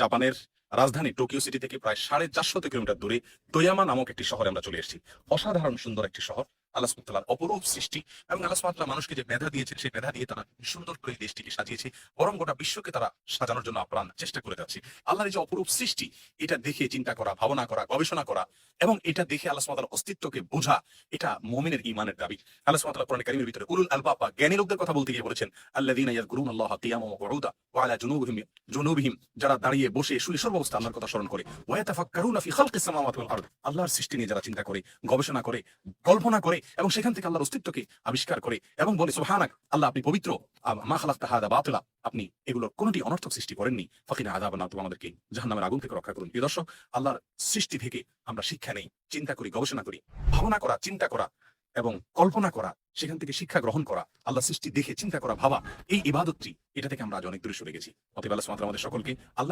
জাপানের রাজধানী Tokyo city থেকে প্রায় সাড়ে চারশত কিলোমিটার দূরে তোয়ামা নামক একটি শহরে আমরা চলে এসেছি। অসাধারণ সুন্দর একটি শহর। আল্লাহ সুবহানাহু অপরূপ সৃষ্টি এবং আল্লাহ সুবহানাহু মানুষকে যে মেধা দিয়েছে, সেই মেধা দিয়ে তারা সুন্দর করে দেশটিকে সাজিয়েছে। বরং গোটা বিশ্বকে তারা সাজানোর জন্য আপ্রাণ চেষ্টা করে যাচ্ছে। আল্লাহর যে অপরূপ সৃষ্টি, এটা দেখে চিন্তা করা, ভাবনা করা, গবেষণা করা এবং এটা দেখে আল্লাহ সুবহানাহু অস্তিত্বকে বোঝা, এটা মুমিনের ঈমানের দাবি। আল্লাহ সুবহানাহু কোরআন কারীমের ভিতরে উলুল আলবাব বা জ্ঞানী লোকদের কথা বলতে গিয়ে বলেছেন, আল্লাযীনা ইয়াযকুরুনাল্লাহা কিয়ামান ওয়া কুউদা ওয়া জুনুবিহিম জুনুবিহিম যারা দাঁড়িয়ে বসে আল্লাহর কথা স্মরণ করে। ওয়া ইয়াতাফাক্কারুনা ফি খালকিস সামাওয়াতি ওয়াল আরদ। আল্লাহর সৃষ্টি নিয়ে যারা চিন্তা করে, গবেষণা করে, কল্পনা করে এবং সেখান থেকে আল্লাহর অস্তিত্বকে আবিষ্কার করে এবং বলে, সুবহানাক, আল্লাহ আপনি পবিত্র। মা খালাকতা হাদা আপনি এগুলোর কোনটি অনর্থক সৃষ্টি করেননি। ফাকিনা আযাবান নার আমাদেরকে জাহান্নামের আগুন থেকে রক্ষা করুন। প্রিয় দর্শক, আল্লাহর সৃষ্টি থেকে আমরা শিক্ষা নেই, চিন্তা করি, গবেষণা করি, ভাবনা করা, চিন্তা করা এবং কল্পনা করা, সেখান থেকে শিক্ষা গ্রহণ করা আল্লাহ সৃষ্টি দেখে চিন্তা করা, ভাবা, এই ইবাদতটি এটা থেকে আমরা আজ অনেক দূরে সরে গেছি। অতএব আল্লাহ আমাদের সকলকে আল্লাহ